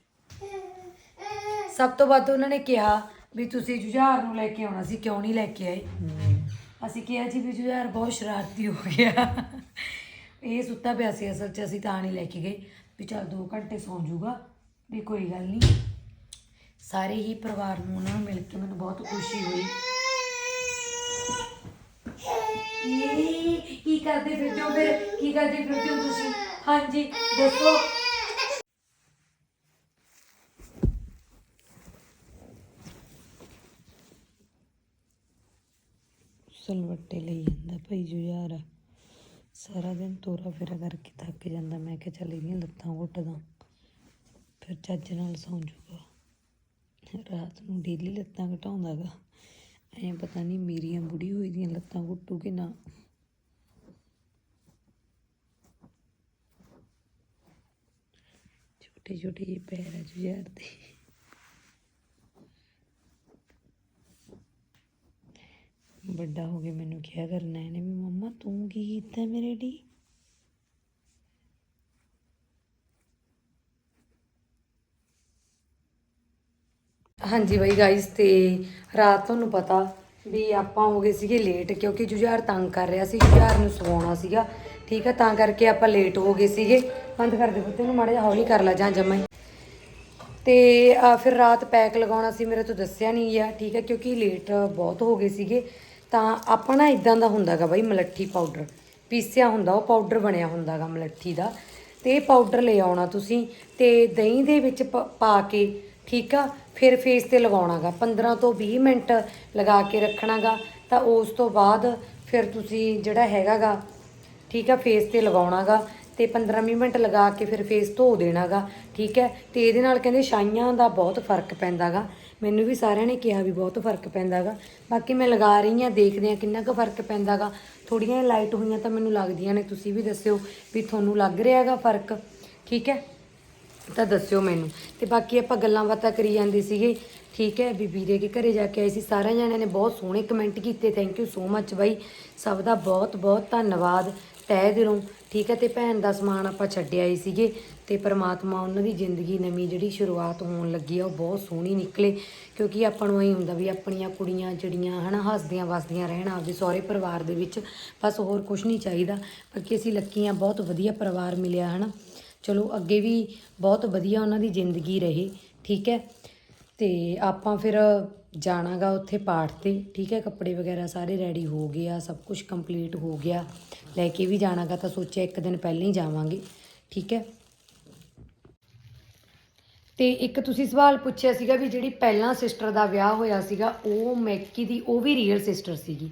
ਸਭ ਤੋਂ ਵੱਧ ਉਹਨਾਂ ਨੇ ਕਿਹਾ ਵੀ ਤੁਸੀਂ ਜੁਝਾਰ ਨੂੰ ਲੈ ਕੇ ਆਉਣਾ ਸੀ, ਕਿਉਂ ਨਹੀਂ ਲੈ ਕੇ ਆਏ? ਅਸੀਂ ਕਿਹਾ ਜੀ ਵੀ ਜੁਝਾਰ ਬਹੁਤ ਸ਼ਰਾਰਤੀ ਹੋ ਗਿਆ। ਇਹ ਸੁੱਤਾ ਪਿਆ ਸੀ ਅਸਲ 'ਚ, ਅਸੀਂ ਤਾਂ ਨਹੀਂ ਲੈ ਕੇ ਗਏ। ਵੀ ਚੱਲ 2 ਘੰਟੇ ਸੌਂ ਜਾਊਗਾ, ਵੀ ਕੋਈ ਗੱਲ ਨਹੀਂ ਸਾਰੇ ਹੀ ਪਰਿਵਾਰ ਨੂੰ ਉਹਨਾਂ ਨੂੰ ਮਿਲ ਕੇ ਮੈਨੂੰ ਬਹੁਤ ਖੁਸ਼ੀ ਹੋਈ। ਇਹ ਕੀ ਕਰਦੇ ਫਿਰਦੇ ਹੋ ਫਿਰ? ਕੀ ਕਰਦੇ ਫਿਰਦੇ ਹੋ ਤੁਸੀਂ? ਹਾਂਜੀ, ਦੱਸੋ। ਸਲਵੱਟੇ ਲਈ ਜਾਂਦਾ ਭਾਈ ਜੁਝਾਰ ਸਾਰਾ ਦਿਨ ਤੋਰਾ ਫੇਰਾ ਕਰਕੇ ਥੱਕ ਜਾਂਦਾ। ਮੈਂ ਕਿਹਾ, ਚੱਲ ਇਹਦੀਆਂ ਲੱਤਾਂ ਘੁੱਟਦਾ। ਫਿਰ ਚੱਜ ਨਾਲ ਸੌਂ ਜਾਊਗਾ ਰਾਤ ਨੂੰ ਡੇਲੀ ਲੱਤਾਂ ਘਟਾਉਂਦਾਗਾ। ਐਂ ਪਤਾ ਨਹੀਂ ਮੇਰੀਆਂ ਬੁੜੀ ਹੋਈ ਦੀਆਂ ਲੱਤਾਂ ਘੁੱਟੂ ਕਿ ਨਾ। ਛੋਟੇ ਛੋਟੇ ਜਿਹੇ ਪੈਰ ਆ ਜੁਝਾਰ ਦੇ। ਵੱਡਾ ਹੋ ਕੇ ਮੈਨੂੰ ਕਿਹਾ ਕਰਨਾ ਇਹਨੇ ਵੀ, ਮੰਮਾ, ਤੂੰ ਕੀ ਕੀਤਾ ਮੇਰੇ ਲਈ? ਹਾਂਜੀ ਬਾਈ ਗਾਇਸ ਤੇ ਰਾਤ ਤੁਹਾਨੂੰ ਪਤਾ ਵੀ ਆਪਾਂ ਹੋ ਗਏ ਸੀਗੇ ਲੇਟ ਕਿਉਂਕਿ ਜੁਝਾਰ ਤੰਗ ਕਰ ਰਿਹਾ ਸੀ, ਜੁਝਾਰ ਨੂੰ ਸਵਾਉਣਾ ਸੀਗਾ। ਠੀਕ ਆ, ਤਾਂ ਕਰਕੇ ਆਪਾਂ ਲੇਟ ਹੋ ਗਏ ਸੀਗੇ। ਬੰਦ ਕਰ ਦੇ ਪੁੱਤ ਨੂੰ ਮਾੜਾ ਜਿਹਾ ਹੌਲੀ ਕਰ ਲਾ, ਜਾਂ ਜਮਾ ਤੇ ਫਿਰ ਰਾਤ ਪੈਕ ਲਗਾਉਣਾ ਸੀ, ਮੇਰੇ ਤੋਂ ਦੱਸਿਆ ਨਹੀਂ ਗਿਆ ਠੀਕ ਹੈ ਕਿਉਂਕਿ ਲੇਟ ਬਹੁਤ ਹੋ ਗਏ ਸੀਗੇ। ਤਾਂ ਆਪਣਾ ਇਦਾਂ ਦਾ ਹੁੰਦਾਗਾ ਬਾਈ, ਮਲੱਠੀ ਪਾਊਡਰ ਪੀਸਿਆ ਹੁੰਦਾ, ਉਹ ਪਾਊਡਰ ਬਣਿਆ ਹੁੰਦਾਗਾ ਮਲੱਠੀ ਦਾ। ਤੇ ਇਹ ਪਾਊਡਰ ਲੈ ਆਉਣਾ ਤੁਸੀਂ, ਤੇ ਦਹੀਂ ਦੇ ਵਿੱਚ ਪ- ਪਾ ਕੇ, ਠੀਕ ਆ? ਫਿਰ ਫੇਸ ਤੇ ਲਗਾਉਣਾਗਾ 15 ਤੋਂ 20 ਮਿੰਟ ਲਗਾ ਕੇ ਰੱਖਣਾਗਾ। ਤਾਂ ਉਸ ਤੋਂ ਬਾਅਦ ਫਿਰ ਤੁਸੀਂ ਜਿਹੜਾ ਹੈਗਾਗਾ, ਠੀਕ ਆ ਫੇਸ ਤੇ ਲਗਾਉਣਾਗਾ ਤੇ 15-20 ਮਿੰਟ ਲਗਾ ਕੇ ਫਿਰ ਫੇਸ ਧੋ ਦੇਣਾਗਾ, ਠੀਕ ਹੈ? ਤੇ ਇਹਦੇ ਨਾਲ ਕਹਿੰਦੇ ਛਾਈਆਂ ਦਾ ਬਹੁਤ ਫ਼ਰਕ ਪੈਂਦਾਗਾ। ਮੈਨੂੰ ਵੀ ਸਾਰਿਆਂ ਨੇ ਕਿਹਾ ਵੀ ਬਹੁਤ ਫ਼ਰਕ ਪੈਂਦਾਗਾ। ਬਾਕੀ ਮੈਂ ਲਗਾ ਰਹੀ ਹਾਂ, ਦੇਖਦੇ ਆ ਕਿੰਨਾ ਕੁ ਫ਼ਰਕ ਪੈਂਦਾਗਾ। ਥੋੜੀਆਂ ਲਾਈਟ ਹੋਈਆਂ ਤਾਂ ਮੈਨੂੰ ਲੱਗਦੀਆਂ ਨੇ, ਤੁਸੀਂ ਵੀ ਦੱਸਿਓ ਵੀ ਤੁਹਾਨੂੰ ਲੱਗ ਰਿਹਾਗਾ ਫ਼ਰਕ। ਠੀਕ ਹੈ? ਤਾਂ ਦੱਸਿਓ ਮੈਨੂੰ। ਤੇ ਬਾਕੀ ਆਪਾਂ ਗੱਲਾਂ ਬਾਤਾਂ ਕਰੀ ਜਾਂਦੇ ਸੀਗੇ। ਠੀਕ ਹੈ? ਵੀ ਵੀਰੇ ਕੇ ਘਰੇ ਜਾ ਕੇ ਆਏ ਸੀ। ਸਾਰਿਆਂ ਜਣਿਆਂ ਨੇ ਬਹੁਤ ਸੋਹਣੇ ਕਮੈਂਟ ਕੀਤੇ। ਥੈਂਕ ਯੂ ਸੋ ਮੱਚ ਬਾਈ। ਸਭ ਦਾ ਬਹੁਤ ਬਹੁਤ ਧੰਨਵਾਦ। ਤਹਿ ਦਿਲੋਂ, ਠੀਕ ਹੈ, ਤੇ ਭੈਣ ਦਾ ਸਮਾਨ ਆਪਾਂ ਛੱਡਿਆ ਹੀ ਸੀਗੇ ਤੇ ਪ੍ਰਮਾਤਮਾ ਉਹਨਾਂ ਦੀ ਜ਼ਿੰਦਗੀ ਨਵੀਂ ਜਿਹੜੀ ਸ਼ੁਰੂਆਤ ਹੋਣ ਲੱਗੀ ਆ, ਉਹ ਬਹੁਤ ਸੋਹਣੀ ਨਿਕਲੇ, ਕਿਉਂਕਿ ਆਪਾਂ ਨੂੰ ਐਂ ਹੁੰਦਾ ਵੀ ਆਪਣੀਆਂ ਕੁੜੀਆਂ ਜਿਹੜੀਆਂ ਹਨਾ, ਹੱਸਦੀਆਂ ਵਸਦੀਆਂ ਰਹਿਣ ਆਪਦੇ ਸਹੁਰੇ ਪਰਿਵਾਰ ਦੇ ਵਿੱਚ, ਬਸ ਹੋਰ ਕੁਝ ਨਹੀਂ ਚਾਹੀਦਾ ਪਰ ਕਿ ਅਸੀਂ ਲੱਕੀਆਂ ਬਹੁਤ ਵਧੀਆ ਪਰਿਵਾਰ ਮਿਲਿਆ ਹਨਾ। ਚਲੋ, ਅੱਗੇ ਵੀ ਬਹੁਤ ਵਧੀਆ ਉਹਨਾਂ ਦੀ ਜ਼ਿੰਦਗੀ ਰਹੇ, ਠੀਕ ਹੈ, ਤੇ ਆਪਾਂ ਫਿਰ ਜਾਣਾਗਾ ਉੱਥੇ ਪਾਠ ਤੇ, ਠੀਕ ਹੈ, ਕੱਪੜੇ ਵਗੈਰਾ ਸਾਰੇ ਰੈਡੀ ਹੋ ਗਏ ਆ, ਸਭ ਕੁਝ ਕੰਪਲੀਟ ਹੋ ਗਿਆ। ਲੈ ਕੇ ਵੀ ਜਾਣਾਗਾ ਤਾਂ ਸੋਚਿਆ ਇੱਕ ਦਿਨ ਪਹਿਲਾਂ ਹੀ ਜਾਵਾਂਗੇ, ਠੀਕ ਹੈ। ਤੇ ਇੱਕ ਤੁਸੀਂ ਸਵਾਲ ਪੁੱਛਿਆ ਸੀਗਾ ਵੀ ਜਿਹੜੀ ਪਹਿਲਾਂ ਸਿਸਟਰ ਦਾ ਵਿਆਹ ਹੋਇਆ ਸੀਗਾ, ਉਹ ਮੈਕੀ ਦੀ, ਉਹ ਵੀ ਰੀਅਲ ਸਿਸਟਰ ਸੀਗੀ।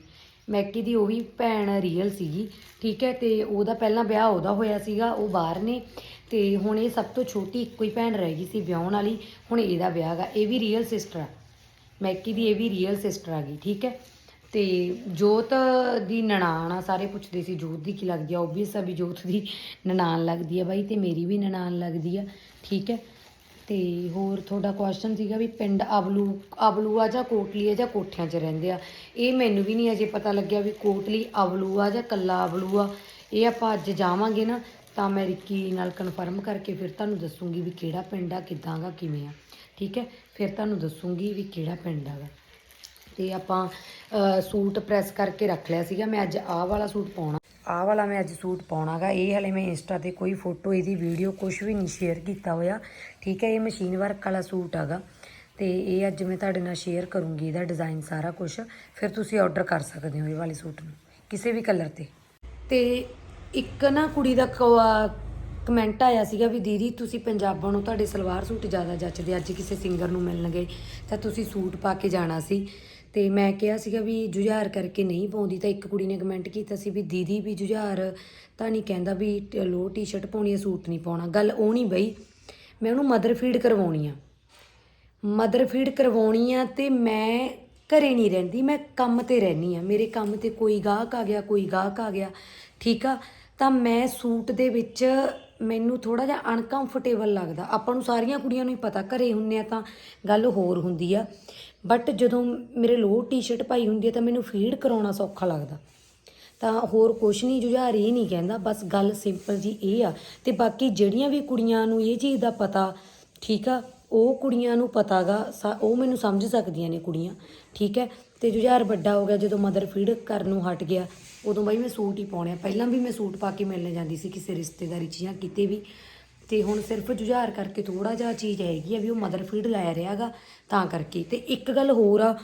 ਮੈਕੀ ਦੀ ਉਹ ਵੀ ਭੈਣ ਰੀਅਲ ਸੀਗੀ, ਠੀਕ ਹੈ, ਤੇ ਉਹਦਾ ਪਹਿਲਾਂ ਵਿਆਹ ਉਹਦਾ ਹੋਇਆ ਸੀਗਾ, ਉਹ ਬਾਹਰ ਨੇ। ਤੇ ਹੁਣ ਇਹ ਸਭ ਤੋਂ ਛੋਟੀ ਇੱਕੋ ਹੀ ਭੈਣ ਰਹਿ ਗਈ ਸੀ ਵਿਆਹਣ ਵਾਲੀ, ਹੁਣ ਇਹਦਾ ਵਿਆਹ ਗਾ ਇਹ ਵੀ ਰੀਅਲ ਸਿਸਟਰ ਆ। ਮੈਕੀ ਦੀ ਇਹ ਵੀ ਰੀਅਲ ਸਿਸਟਰ ਆ ਗਈ, ਠੀਕ ਹੈ? ਤੇ ਜੋਤ ਦੀ ਨਨਾਣ ਆ, ਸਾਰੇ ਪੁੱਛਦੇ ਸੀ ਜੋਤ ਦੀ ਕੀ ਲੱਗਦੀ ਆ ਓਬਵੀਅਸ ਆ ਵੀ ਜੋਤ ਦੀ ਨਨਾਣ ਲੱਗਦੀ ਆ ਬਾਈ ਤੇ ਮੇਰੀ ਵੀ ਨਨਾਣ ਲੱਗਦੀ ਆ, ਠੀਕ ਹੈ? ਤੇ ਹੋਰ ਤੁਹਾਡਾ ਕੁਐਸਚਨ ਸੀਗਾ ਵੀ ਪਿੰਡ ਅਬਲੂ ਅਬਲੂਆ ਜਾਂ ਕੋਟਲੀ ਆ ਜਾਂ ਕੋਠਿਆਂ 'ਚ ਰਹਿੰਦੇ ਆ। ਇਹ ਮੈਨੂੰ ਵੀ ਨਹੀਂ ਅਜੇ ਪਤਾ ਲੱਗਿਆ ਵੀ ਕੋਟਲੀ ਅਬਲੂ ਜਾਂ ਕੱਲਾ ਅਬਲੂ ਆ ਇਹ ਆਪਾਂ ਅੱਜ ਜਾਵਾਂਗੇ ਨਾ, ਤਾਂ ਮੈਂ ਰਿੱਕੀ ਨਾਲ ਕਨਫਰਮ ਕਰਕੇ ਫਿਰ ਤੁਹਾਨੂੰ ਦੱਸੂਗੀ ਵੀ ਕਿਹੜਾ ਪਿੰਡ ਆ, ਕਿੱਦਾਂ ਗਾ, ਕਿਵੇਂ ਆ। ਠੀਕ ਹੈ? ਫਿਰ ਤੁਹਾਨੂੰ ਦੱਸੂਗੀ ਵੀ ਕਿਹੜਾ ਪਿੰਡ ਹੈਗਾ। ਤੇ ਆਪਾਂ ਸੂਟ ਪ੍ਰੈਸ ਕਰਕੇ ਰੱਖ ਲਿਆ ਸੀਗਾ। ਮੈਂ ਅੱਜ ਆਹ ਵਾਲਾ ਸੂਟ ਪਾਉਣਾ। ਆਹ ਵਾਲਾ ਮੈਂ ਅੱਜ ਸੂਟ ਪਾਉਣਾਗਾ। ਇਹ ਹਲੇ ਮੈਂ ਇੰਸਟਾ ਤੇ ਕੋਈ ਫੋਟੋ ਇਹਦੀ ਵੀਡੀਓ ਕੁਝ ਵੀ ਨਹੀਂ ਸ਼ੇਅਰ ਕੀਤਾ ਹੋਇਆ। ਠੀਕ ਹੈ? ਇਹ ਮਸ਼ੀਨ ਵਰਕ ਵਾਲਾ ਸੂਟ ਹੈਗਾ। ਤੇ ਇਹ ਅੱਜ ਮੈਂ ਤੁਹਾਡੇ ਨਾਲ ਸ਼ੇਅਰ ਕਰੂੰਗੀ ਇਹਦਾ ਡਿਜ਼ਾਈਨ ਸਾਰਾ ਕੁਝ ਫਿਰ ਤੁਸੀਂ ਆਰਡਰ ਕਰ ਸਕਦੇ ਹੋ ਇਹ ਵਾਲੇ ਸੂਟ ਨੂੰ, ਕਿਸੇ ਵੀ ਕਲਰ ਤੇ। ਤੇ ਇੱਕ ਨਾ ਕੁੜੀ ਦਾ ਕਮੈਂਟ ਆਇਆ ਸੀਗਾ ਵੀ ਦੀਦੀ ਤੁਸੀਂ ਪੰਜਾਬਾਂ ਨੂੰ ਤੁਹਾਡੇ ਸਲਵਾਰ ਸੂਟ ਜ਼ਿਆਦਾ ਜੱਚਦੇ, ਅੱਜ ਕਿਸੇ ਸਿੰਗਰ ਨੂੰ ਮਿਲਣ ਗਏ, ਤਾਂ ਤੁਸੀਂ ਸੂਟ ਪਾ ਕੇ ਜਾਣਾ ਸੀ। ਤੇ ਮੈਂ ਕਿਹਾ ਸੀਗਾ ਵੀ ਜੁਝਾਰ ਕਰਕੇ ਨਹੀਂ ਪਾਉਂਦੀ, ਤਾਂ ਇੱਕ ਕੁੜੀ ਨੇ ਕਮੈਂਟ ਕੀਤਾ ਸੀ ਵੀ ਦੀਦੀ ਵੀ ਜੁਝਾਰ ਤਾਂ ਨਹੀਂ ਕਹਿੰਦਾ ਵੀ ਟ- ਲੋ ਟੀ-ਸ਼ਰਟ ਪਾਉਣੀ ਹੈ ਸੂਟ ਨਹੀਂ ਪਾਉਣਾ। ਗੱਲ ਉਹ ਨਹੀਂ ਬਈ, ਮੈਂ ਉਹਨੂੰ ਮਦਰ ਫੀਡ ਕਰਵਾਉਣੀ ਆ। ਮਦਰ ਫੀਡ ਕਰਵਾਉਣੀ ਆ ਤੇ ਮੈਂ ਘਰੇ ਨਹੀਂ ਰਹਿੰਦੀ, ਮੈਂ ਕੰਮ ਤੇ ਰਹਿਣੀ ਆ। ਮੇਰੇ ਕੰਮ ਤੇ ਕੋਈ ਗਾਹਕ ਆ ਗਿਆ, ਕੋਈ ਗਾਹਕ ਆ ਗਿਆ, ਠੀਕ ਆ? ਤਾਂ ਮੈਂ ਸੂਟ ਦੇ ਵਿੱਚ ਮੈਨੂੰ ਥੋੜਾ ਜਿਹਾ ਅਨਕੰਫਰਟੇਬਲ ਲੱਗਦਾ। ਆਪਾਂ ਨੂੰ ਸਾਰੀਆਂ ਕੁੜੀਆਂ ਨੂੰ ਹੀ ਪਤਾ, ਘਰੇ ਹੁੰਨੇ ਆ ਤਾਂ ਗੱਲ ਹੋਰ ਹੁੰਦੀ ਆ। ਬਟ ਜਦੋਂ ਮੇਰੇ ਲੋਅਰ ਟੀ-ਸ਼ਰਟ ਪਾਈ ਹੁੰਦੀ ਹੈ ਤਾਂ ਮੈਨੂੰ ਫੀਡ ਕਰਾਉਣਾ ਸੌਖਾ ਲੱਗਦਾ। ਤਾਂ ਹੋਰ ਕੁਛ ਨਹੀਂ ਜੁਝਾਰ ਇਹ ਨਹੀਂ ਕਹਿੰਦਾ, ਬਸ ਗੱਲ ਸਿੰਪਲ ਜੀ ਇਹ ਆ। ਤੇ ਬਾਕੀ ਜਿਹੜੀਆਂ ਵੀ ਕੁੜੀਆਂ ਨੂੰ ਇਹ ਚੀਜ਼ ਦਾ ਪਤਾ, ਠੀਕ ਆ, ਉਹ ਕੁੜੀਆਂ ਨੂੰ ਪਤਾਗਾ ਉਹ ਮੈਨੂੰ ਸਮਝ ਸਕਦੀਆਂ ਨੇ ਕੁੜੀਆਂ, ਠੀਕ ਹੈ। ਤੇ ਜੁਝਾਰ ਵੱਡਾ ਹੋ ਗਿਆ ਜਦੋਂ ਮਦਰ ਫੀਡ ਕਰਨ ਨੂੰ ਹਟ ਗਿਆ। ਉਦੋਂ ਬਾਈ ਮੈਂ ਸੂਟ ਹੀ ਪਾਉਣੇ ਆ। ਪਹਿਲਾਂ ਵੀ ਮੈਂ ਸੂਟ ਪਾ ਕੇ ਮਿਲਣ ਜਾਂਦੀ ਸੀ ਕਿਸੇ ਰਿਸ਼ਤੇਦਾਰੀ 'ਚ ਜਾਂ ਕਿਤੇ ਵੀ। ਤੇ ਹੁਣ ਸਿਰਫ ਜੁਝਾਰ ਕਰਕੇ ਥੋੜਾ ਜਿਹਾ ਚੀਜ਼ ਹੈਗੀ ਆ ਵੀ ਉਹ ਮਦਰ ਫੀਡ ਲੈ ਰਿਹਾਗਾ ਤਾਂ ਕਰਕੇ। ਤੇ ਇੱਕ ਗੱਲ ਹੋਰ ਆ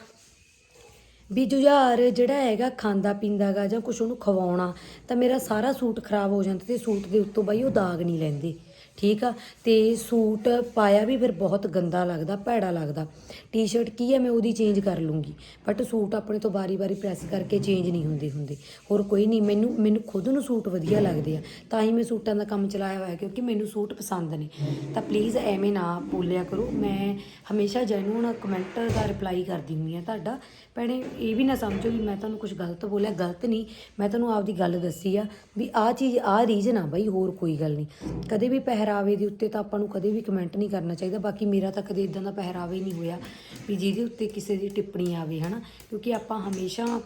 ਵੀ ਜੁਝਾਰ ਜਿਹੜਾ ਹੈਗਾ ਖਾਂਦਾ ਪੀਂਦਾਗਾ ਜਾਂ ਕੁਝ ਉਹਨੂੰ ਖਵਾਉਣਾ ਤਾਂ ਮੇਰਾ ਸਾਰਾ ਸੂਟ ਖਰਾਬ ਹੋ ਜਾਂਦਾ ਤੇ ਸੂਟ ਦੇ ਉੱਤੋਂ ਬਾਈ ਉਹ ਦਾਗ ਨਹੀਂ ਲੈਂਦੇ। ਠੀਕ ਆ? ਤੇ ਸੂਟ ਪਾਇਆ ਵੀ ਫਿਰ ਬਹੁਤ ਗੰਦਾ ਲੱਗਦਾ, ਭੈੜਾ ਲੱਗਦਾ। ਟੀ-ਸ਼ਰਟ ਕੀ ਹੈ ਮੈਂ ਉਹਦੀ ਚੇਂਜ ਕਰ ਲੂੰਗੀ। ਬਟ ਸੂਟ ਆਪਣੇ ਤੋਂ ਵਾਰੀ-ਵਾਰੀ ਪ੍ਰੈਸ ਕਰਕੇ ਚੇਂਜ ਨਹੀਂ ਹੁੰਦੇ ਹੁੰਦੇ। ਹੋਰ ਕੋਈ ਨਹੀਂ, ਮੈਨੂੰ ਮੈਨੂੰ ਖੁਦ ਨੂੰ ਸੂਟ ਵਧੀਆ ਲੱਗਦੇ ਆ। ਤਾਂ ਹੀ ਮੈਂ ਸੂਟਾਂ ਦਾ ਕੰਮ ਚਲਾਇਆ ਹੋਇਆ, ਕਿਉਂਕਿ ਮੈਨੂੰ ਸੂਟ ਪਸੰਦ ਨੇ। ਤਾਂ ਪਲੀਜ਼ ਐਵੇਂ ਨਾ ਬੋਲਿਆ ਕਰੋ। ਮੈਂ ਹਮੇਸ਼ਾ ਜੈਨੂਨ ਕਮੈਂਟ ਦਾ ਰਿਪਲਾਈ ਕਰਦੀ ਹੁੰਦੀ ਆ ਤੁਹਾਡਾ। ਭੈਣੇ, ਇਹ ਵੀ ਨਾ ਸਮਝੋ ਵੀ ਮੈਂ ਤੁਹਾਨੂੰ ਕੁਝ ਗਲਤ ਬੋਲਿਆ। ਗਲਤ ਨਹੀਂ, ਮੈਂ ਤੁਹਾਨੂੰ ਆਪਦੀ ਗੱਲ ਦੱਸੀ ਆ ਵੀ ਆਹ ਚੀਜ਼, ਆਹ ਰੀਜ਼ਨ ਆ ਬਈ, ਹੋਰ ਕੋਈ ਗੱਲ ਨਹੀਂ। ਕਦੇ ਵੀ ਪਹਿਰਾ ਪਹਿਰਾਵੇ ਦੇ ਉੱਤੇ ਤਾਂ ਆਪਾਂ ਨੂੰ ਕਦੇ ਵੀ ਕਮੈਂਟ ਨਹੀਂ ਕਰਨਾ ਚਾਹੀਦਾ। ਬਾਕੀ ਮੇਰਾ ਤਾਂ ਕਦੇ ਇਦਾਂ ਦਾ ਪਹਿਰਾਵਾ ਹੀ ਨਹੀਂ ਹੋਇਆ ਵੀ ਜਿਹਦੇ ਉੱਤੇ ਕਿਸੇ ਦੀ ਟਿੱਪਣੀ ਆਵੇ, ਹਨਾ? ਕਿਉਂਕਿ ਆਪਾਂ ਹਮੇਸ਼ਾ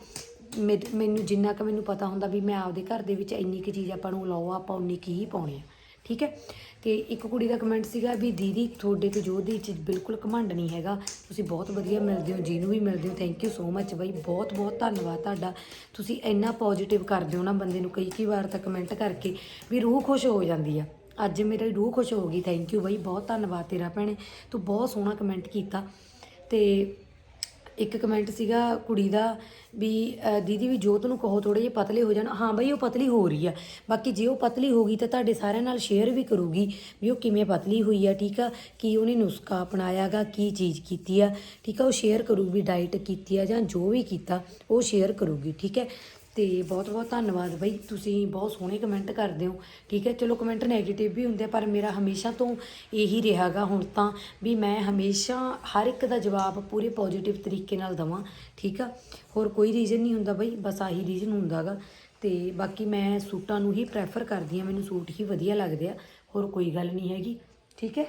ਮੈ- ਮੈਨੂੰ ਜਿੰਨਾ ਕੁ ਮੈਨੂੰ ਪਤਾ ਹੁੰਦਾ ਵੀ ਮੈਂ ਆਪਦੇ ਘਰ ਦੇ ਵਿੱਚ ਇੰਨੀ ਕੁ ਚੀਜ਼ ਆਪਾਂ ਨੂੰ ਅਲਾਓ ਆਪਾਂ ਉਨੀ ਕੁ ਹੀ ਪਾਉਣੀ ਆ। ਠੀਕ ਹੈ? ਤੇ ਇੱਕ ਕੁੜੀ ਦਾ ਕਮੈਂਟ ਸੀਗਾ ਵੀ, ਦੀਦੀ, ਤੁਹਾਡੇ ਤੇ ਜੋ ਦੀ ਚੀਜ਼ ਬਿਲਕੁਲ ਘਮੰਡ ਨਹੀਂ ਹੈਗਾ। ਤੁਸੀਂ ਬਹੁਤ ਵਧੀਆ ਮਿਲਦੇ ਹੋ, ਜਿਹਨੂੰ ਵੀ ਮਿਲਦੇ ਹੋ ਥੈਂਕ ਯੂ ਸੋ ਮੱਚ ਬਾਈ। ਬਹੁਤ ਬਹੁਤ ਧੰਨਵਾਦ ਤੁਹਾਡਾ। ਤੁਸੀਂ ਇੰਨਾ ਪੋਜ਼ਿਟਿਵ ਕਰਦੇ ਹੋ ਨਾ ਬੰਦੇ ਨੂੰ ਕਈ ਕਈ ਵਾਰ ਤਾਂ ਕਮੈਂਟ ਕਰਕੇ ਵੀ ਰੂਹ ਖੁਸ਼ ਹੋ ਜਾਂਦੀ ਆ। ਅੱਜ ਮੇਰੀ ਰੂਹ ਖੁਸ਼ ਹੋ ਗਈ ਥੈਂਕ ਯੂ ਬਾਈ, ਬਹੁਤ ਧੰਨਵਾਦ ਤੇਰਾ ਭੈਣੇ, ਤੂੰ ਬਹੁਤ ਸੋਹਣਾ ਕਮੈਂਟ ਕੀਤਾ। ਤੇ ਇੱਕ ਕਮੈਂਟ ਸੀਗਾ ਕੁੜੀ ਦਾ ਵੀ ਦੀਦੀ ਵੀ ਜੋਤ ਨੂੰ ਕਹੋ ਥੋੜੇ ਜਿਹੇ ਪਤਲੇ ਹੋ ਜਾਣ। ਹਾਂ ਬਈ, ਉਹ ਪਤਲੀ ਹੋ ਰਹੀ ਆ। ਬਾਕੀ ਜੇ ਉਹ ਪਤਲੀ ਹੋ ਗਈ ਤਾਂ ਤੁਹਾਡੇ ਸਾਰਿਆਂ ਨਾਲ ਸ਼ੇਅਰ ਵੀ ਕਰੂਗੀ ਵੀ ਉਹ ਕਿਵੇਂ ਪਤਲੀ ਹੋਈ ਆ, ਠੀਕ ਆ? ਕੀ ਉਹਨੇ ਨੁਸਖਾ ਅਪਣਾਇਆਗਾ, ਕੀ ਚੀਜ਼ ਕੀਤੀ ਆ? ਠੀਕ ਆ, ਉਹ ਸ਼ੇਅਰ ਕਰੂਗੀ ਵੀ ਡਾਈਟ ਕੀਤੀ ਆ ਜਾਂ ਜੋ ਵੀ ਕੀਤਾ, ਉਹ ਸ਼ੇਅਰ ਕਰੂਗੀ, ਠੀਕ ਹੈ? ਤੇ ਬਹੁਤ ਬਹੁਤ ਧੰਨਵਾਦ ਬਈ ਤੁਸੀਂ ਬਹੁਤ ਸੋਹਣੇ ਕਮੈਂਟ ਕਰਦੇ ਹੋ। ਠੀਕ ਹੈ ਚਲੋ ਕਮੈਂਟ 네ਗੇਟਿਵ ਵੀ ਹੁੰਦੇ ਆ, ਪਰ ਮੇਰਾ ਹਮੇਸ਼ਾ ਤੋਂ ਇਹੀ ਰਿਹਾਗਾ ਹੁਣ ਤਾਂ ਵੀ ਮੈਂ ਹਮੇਸ਼ਾ ਹਰ ਇੱਕ ਦਾ ਜਵਾਬ ਪੂਰੇ ਪੋਜ਼ਿਟਿਵ ਤਰੀਕੇ ਨਾਲ ਦਵਾਂ ਠੀਕ ਆ? ਹੋਰ ਕੋਈ ਰੀਜ਼ਨ ਨਹੀਂ ਹੁੰਦਾ ਬਈ ਬਸ ਆਹੀ ਰੀਜ਼ਨ ਹੁੰਦਾਗਾ ਤੇ ਬਾਕੀ ਮੈਂ ਸੂਟਾਂ ਨੂੰ ਹੀ ਪ੍ਰੈਫਰ ਕਰਦੀ ਆ ਮੈਨੂੰ ਸੂਟ ਹੀ ਵਧੀਆ ਲੱਗਦੇ ਆ ਹੋਰ ਕੋਈ ਗੱਲ ਨਹੀਂ ਹੈਗੀ ਠੀਕ ਹੈ?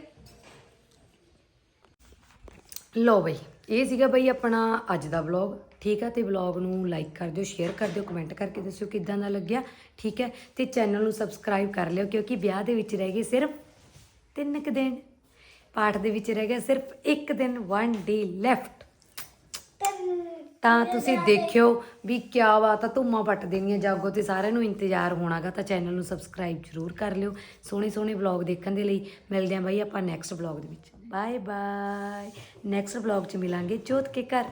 ਲੋ ਬਈ ਇਹ ਸੀਗਾ ਬਈ ਆਪਣਾ ਅੱਜ ਦਾ ਵਲੌਗ ਠੀਕ ਆ ਤੇ ਵਲੌਗ ਨੂੰ ਲਾਈਕ ਕਰ ਦਿਓ ਸ਼ੇਅਰ ਕਰ ਦਿਓ ਕਮੈਂਟ ਕਰਕੇ ਦੱਸਿਓ ਕਿੱਦਾਂ ਦਾ ਲੱਗਿਆ। ਠੀਕ ਹੈ ਤੇ ਚੈਨਲ ਨੂੰ ਸਬਸਕ੍ਰਾਈਬ ਕਰ ਲਿਓ ਕਿਉਂਕਿ ਵਿਆਹ ਦੇ ਵਿੱਚ ਰਹਿ ਗਏ ਸਿਰਫ ਤਿੰਨ ਕੁ ਦਿਨ। ਪਾਠ ਦੇ ਵਿੱਚ ਰਹਿ ਗਿਆ ਸਿਰਫ ਇੱਕ ਦਿਨ ਵਨ ਡੇ ਲੈਫਟ ਤਾਂ ਤੁਸੀਂ ਦੇਖਿਓ ਵੀ ਕਿਆ ਬਾਤ ਆ, ਧੁੰਮਾਂ ਪੱਟ ਦੇਣੀਆਂ ਜਾਗੋ ਤੇ ਸਾਰਿਆਂ ਨੂੰ ਇੰਤਜ਼ਾਰ ਹੋਣਾਗਾ, ਤਾਂ ਚੈਨਲ ਨੂੰ ਸਬਸਕ੍ਰਾਈਬ ਜ਼ਰੂਰ ਕਰ ਲਿਓ। ਸੋਹਣੇ ਸੋਹਣੇ ਵਲੌਗ ਦੇਖਣ ਦੇ ਲਈ ਮਿਲਦੇ ਆਂ ਬਾਈ ਆਪਾਂ ਨੈਕਸਟ ਵਲੌਗ ਦੇ ਵਿੱਚ। ਬਾਏ ਬਾਏ ਨੈਕਸਟ ਵਲੌਗ 'ਚ ਮਿਲਾਂਗੇ ਜੋਤ ਕੇ ਘਰ।